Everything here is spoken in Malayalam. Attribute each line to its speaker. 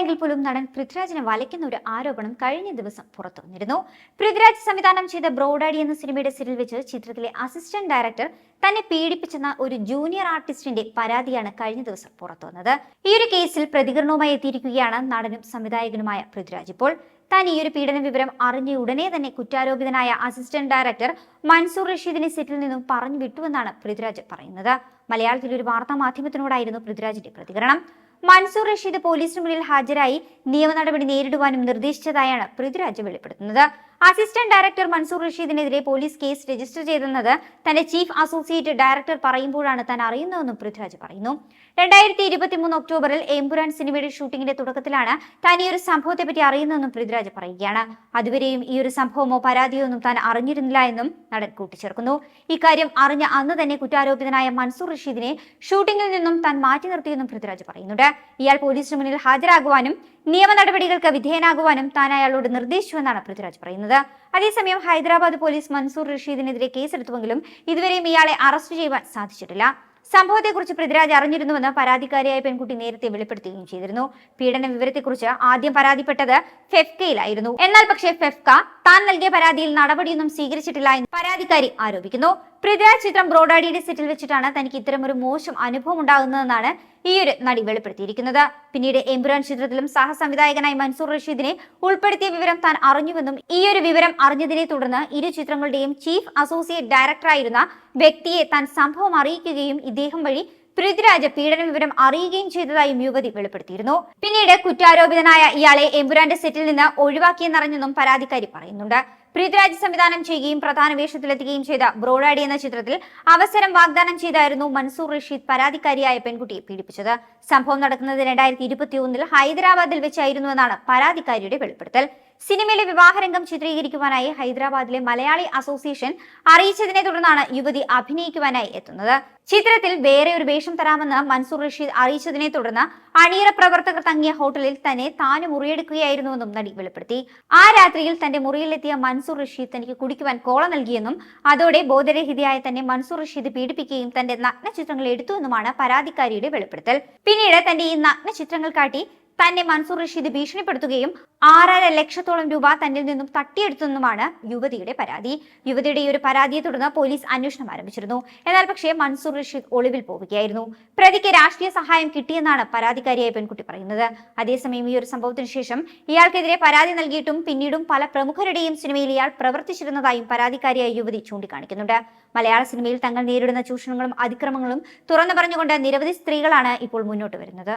Speaker 1: എങ്കിൽ പോലും നടൻ പൃഥ്വിരാജിനെ വലയ്ക്കുന്ന ഒരു ആരോപണം കഴിഞ്ഞ ദിവസം പുറത്തു വന്നിരുന്നു. പൃഥ്വിരാജ് സംവിധാനം ചെയ്ത ബ്രോഡാഡി എന്ന സിനിമയുടെ സിരിൽ വെച്ച് ചിത്രത്തിലെ അസിസ്റ്റന്റ് ഡയറക്ടർ തന്നെ പീഡിപ്പിച്ചെന്ന ഒരു ജൂനിയർ ആർട്ടിസ്റ്റിന്റെ പരാതിയാണ് കഴിഞ്ഞ ദിവസം പുറത്തു വന്നത്. ഈ ഒരു കേസിൽ പ്രതികരണവുമായി എത്തിയിരിക്കുകയാണ് നടനും സംവിധായകനുമായ പൃഥ്വിരാജ്. ഇപ്പോൾ താൻ ഈ ഒരു പീഡന വിവരം അറിഞ്ഞ ഉടനെ തന്നെ കുറ്റാരോപിതനായ അസിസ്റ്റന്റ് ഡയറക്ടർ മൻസൂർ റഷീദിനെ സെറ്റിൽ നിന്നും പറഞ്ഞു വിട്ടുവെന്നാണ് പൃഥ്വിരാജ് പറയുന്നത്. മലയാളത്തിലെ ഒരു വാർത്താ മാധ്യമത്തിനോടായിരുന്നു പൃഥ്വിരാജിന്റെ പ്രതികരണം. മൻസൂർ റഷീദ് പോലീസിന് മുന്നിൽ ഹാജരായി നിയമ നടപടി നേരിടുവാനും നിർദ്ദേശിച്ചതായാണ് പൃഥ്വിരാജ് വെളിപ്പെടുത്തുന്നത്. അസിസ്റ്റന്റ് ഡയറക്ടർ മൻസൂർ റഷീദിനെതിരെ പോലീസ് കേസ് രജിസ്റ്റർ ചെയ്തെന്നത് തന്റെ ചീഫ് അസോസിയേറ്റ് ഡയറക്ടർ പറയുമ്പോഴാണ് താൻ അറിയുന്നതെന്നും പൃഥ്വിരാജ് പറയുന്നു. രണ്ടായിരത്തി ഇരുപത്തി മൂന്ന് ഒക്ടോബറിൽ എംപുരാൻ സിനിമയുടെ ഷൂട്ടിംഗിന്റെ തുടക്കത്തിലാണ് താൻ ഈ ഒരു സംഭവത്തെ പറ്റി അറിയുന്നതെന്നും പൃഥ്വിരാജ് പറയുകയാണ്. അതുവരെയും ഈ ഒരു സംഭവമോ പരാതിയോ ഒന്നും താൻ അറിഞ്ഞിരുന്നില്ല എന്നും നടൻ കൂട്ടിച്ചേർക്കുന്നു. ഇക്കാര്യം അറിഞ്ഞ അന്ന് തന്നെ കുറ്റാരോപിതനായ മൻസൂർ റഷീദിനെ ഷൂട്ടിംഗിൽ നിന്നും താൻ മാറ്റി നിർത്തിയെന്നും പൃഥ്വിരാജ് പറയുന്നുണ്ട്. ഇയാൾ പോലീസിന് മുന്നിൽ ഹാജരാകുവാനും നിയമ നടപടികൾക്ക് വിധേയനാകുവാനും താൻ അയാളോട് നിർദ്ദേശിച്ചുവെന്നാണ് പൃഥ്വിരാജ് പറയുന്നത്. അതേസമയം ഹൈദരാബാദ് പോലീസ് മൻസൂർ റഷീദിനെതിരെ കേസെടുത്തുവെങ്കിലും ഇതുവരെയും ഇയാളെ അറസ്റ്റ് ചെയ്യുവാൻ സാധിച്ചിട്ടില്ല. സംഭവത്തെക്കുറിച്ച് പൃഥ്വിരാജ് അറിഞ്ഞിരുന്നുവെന്ന് പരാതിക്കാരിയായ പെൺകുട്ടി നേരത്തെ വെളിപ്പെടുത്തുകയും ചെയ്തിരുന്നു. പീഡന വിവരത്തെക്കുറിച്ച് ആദ്യം പരാതിപ്പെട്ടത് ഫെഫ്കയിലായിരുന്നു. എന്നാൽ പക്ഷേ ഫെഫ്ക താൻ നൽകിയ പരാതിയിൽ നടപടിയൊന്നും സ്വീകരിച്ചിട്ടില്ല എന്ന് പരാതിക്കാരി ആരോപിക്കുന്നു. പൃഥ്വിരാജ് ചിത്രം ബ്രോഡാഡിയുടെ സെറ്റിൽ വെച്ചിട്ടാണ് തനിക്ക് ഇത്തരം ഒരു മോശം അനുഭവം ഉണ്ടാകുന്നതെന്നാണ് ഈ ഒരു നടി വെളിപ്പെടുത്തിയിരിക്കുന്നത്. പിന്നീട് എംപുരാൻ ചിത്രത്തിലും സഹസംവിധായകനായി മൻസൂർ റഷീദിനെ ഉൾപ്പെടുത്തിയ വിവരം താൻ അറിഞ്ഞുവെന്നും ഈ ഒരു വിവരം അറിഞ്ഞതിനെ തുടർന്ന് ഇരു ചിത്രങ്ങളുടെയും ചീഫ് അസോസിയേറ്റ് ഡയറക്ടറായിരുന്ന വ്യക്തിയെ താൻ സംഭവം അറിയിക്കുകയും ഇദ്ദേഹം വഴി പൃഥ്വിരാജ് പീഡന വിവരം അറിയുകയും ചെയ്തതായും യുവതി വെളിപ്പെടുത്തിയിരുന്നു. പിന്നീട് കുറ്റാരോപിതനായ ഇയാളെ എംബുരാന്റെ സെറ്റിൽ നിന്ന് ഒഴിവാക്കിയെന്നറിഞ്ഞെന്നും പരാതിക്കാരി പറയുന്നുണ്ട്. പൃഥ്വിരാജ് സംവിധാനം ചെയ്യുകയും പ്രധാന വേഷത്തിലെത്തുകയും ചെയ്ത ബ്രോഡാഡി എന്ന ചിത്രത്തിൽ അവസരം വാഗ്ദാനം ചെയ്തായിരുന്നു മൻസൂർ റഷീദ് പരാതിക്കാരിയായ പെൺകുട്ടിയെ പീഡിപ്പിച്ചത്. സംഭവം നടക്കുന്നത് രണ്ടായിരത്തി ഇരുപത്തി ഒന്നിൽ ഹൈദരാബാദിൽ വെച്ചായിരുന്നുവെന്നാണ് പരാതിക്കാരിയുടെ വെളിപ്പെടുത്തൽ. സിനിമയിലെ വിവാഹരംഗം ചിത്രീകരിക്കുവാനായി ഹൈദരാബാദിലെ മലയാളി അസോസിയേഷൻ അറിയിച്ചതിനെ തുടർന്നാണ് യുവതി അഭിനയിക്കുവാനായി എത്തുന്നത്. ചിത്രത്തിൽ വേറെ ഒരു വേഷം തരാമെന്ന് മൻസൂർ റഷീദ് അറിയിച്ചതിനെ തുടർന്ന് അണിയറ പ്രവർത്തകർ തങ്ങിയ ഹോട്ടലിൽ തന്നെ താന് മുറിയെടുക്കുകയായിരുന്നുവെന്നും നടി വെളിപ്പെടുത്തി. ആ രാത്രിയിൽ തന്റെ മുറിയിലെത്തിയ മൻസൂർ റഷീദ് തനിക്ക് കുടിക്കുവാൻ കോള നൽകിയെന്നും അതോടെ ബോധരഹിതയായ തന്നെ മൻസൂർ റഷീദ് പീഡിപ്പിക്കുകയും തന്റെ നഗ്ന ചിത്രങ്ങൾ എടുത്തുവെന്നുമാണ് പരാതിക്കാരിയുടെ വെളിപ്പെടുത്തൽ. പിന്നീട് തന്റെ ഈ നഗ്ന ചിത്രങ്ങൾ കാട്ടി തന്നെ മൻസൂർ റഷീദ് ഭീഷണിപ്പെടുത്തുകയും ആറര ലക്ഷത്തോളം രൂപ തന്നിൽ നിന്നും തട്ടിയെടുത്തെന്നുമാണ് യുവതിയുടെ പരാതി. യുവതിയുടെ ഈ ഒരു പരാതിയെ തുടർന്ന് പോലീസ് അന്വേഷണം ആരംഭിച്ചിരുന്നു. എന്നാൽ പക്ഷേ മൻസൂർ റഷീദ് ഒളിവിൽ പോവുകയായിരുന്നു. പ്രതിക്ക് രാഷ്ട്രീയ സഹായം കിട്ടിയെന്നാണ് പരാതിക്കാരിയായ പെൺകുട്ടി പറയുന്നത്. അതേസമയം ഈ ഒരു സംഭവത്തിന് ശേഷം ഇയാൾക്കെതിരെ പരാതി നൽകിയിട്ടും പിന്നീടും പല പ്രമുഖരുടെയും സിനിമയിൽ ഇയാൾ പ്രവർത്തിച്ചിരുന്നതായും പരാതിക്കാരിയായ യുവതി ചൂണ്ടിക്കാണിക്കുന്നുണ്ട്. മലയാള സിനിമയിൽ തങ്ങൾ നേരിടുന്ന ചൂഷണങ്ങളും അതിക്രമങ്ങളും തുറന്നു പറഞ്ഞുകൊണ്ട് നിരവധി സ്ത്രീകളാണ് ഇപ്പോൾ മുന്നോട്ട് വരുന്നത്.